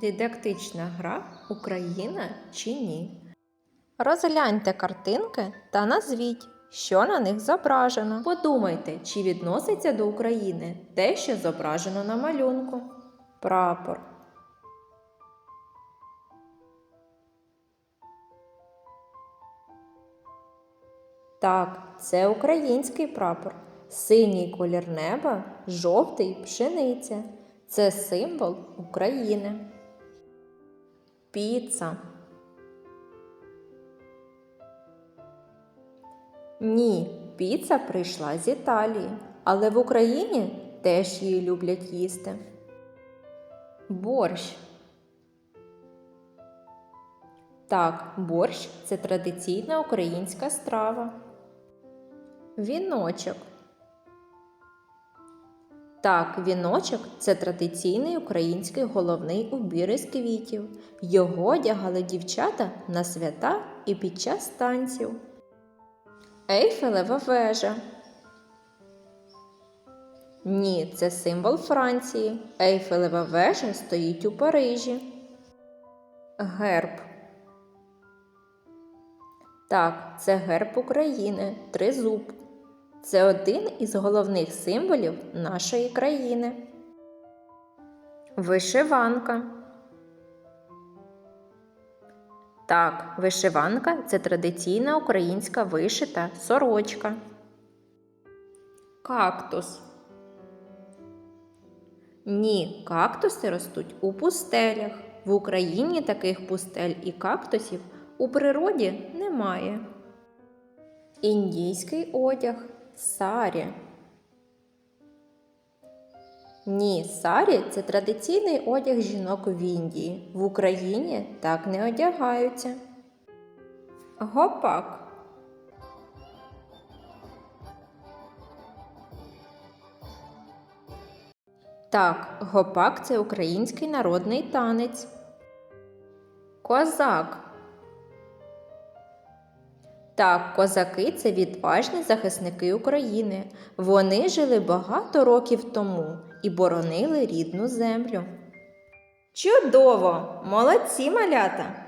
Дидактична гра Україна чи ні. Розгляньте картинки та назвіть, що на них зображено. Подумайте, чи відноситься до України те, що зображено на малюнку. Прапор. Так, це український прапор. Синій колір неба, жовтий пшениця. Це символ України. Піца. Ні, піца прийшла з Італії, але в Україні теж її люблять їсти. Борщ. Так, борщ це традиційна українська страва. Віночок. Так, віночок це традиційний український головний убір із квітів. Його одягали дівчата на свята і під час танців. Ейфелева вежа. Ні, це символ Франції. Ейфелева вежа стоїть у Парижі. Герб. Так, це герб України, тризуб. Це один із головних символів нашої країни. Вишиванка. Так, вишиванка це традиційна українська вишита сорочка. Кактус. Ні, кактуси ростуть у пустелях. В Україні таких пустель і кактусів у природі немає. Індійський одяг сарі. Ні, сарі це традиційний одяг жінок в Індії. В Україні так не одягаються. Гопак. Так, гопак це український народний танець. Козак. Так, козаки це відважні захисники України. Вони жили багато років тому і боронили рідну землю. Чудово! Молодці малята!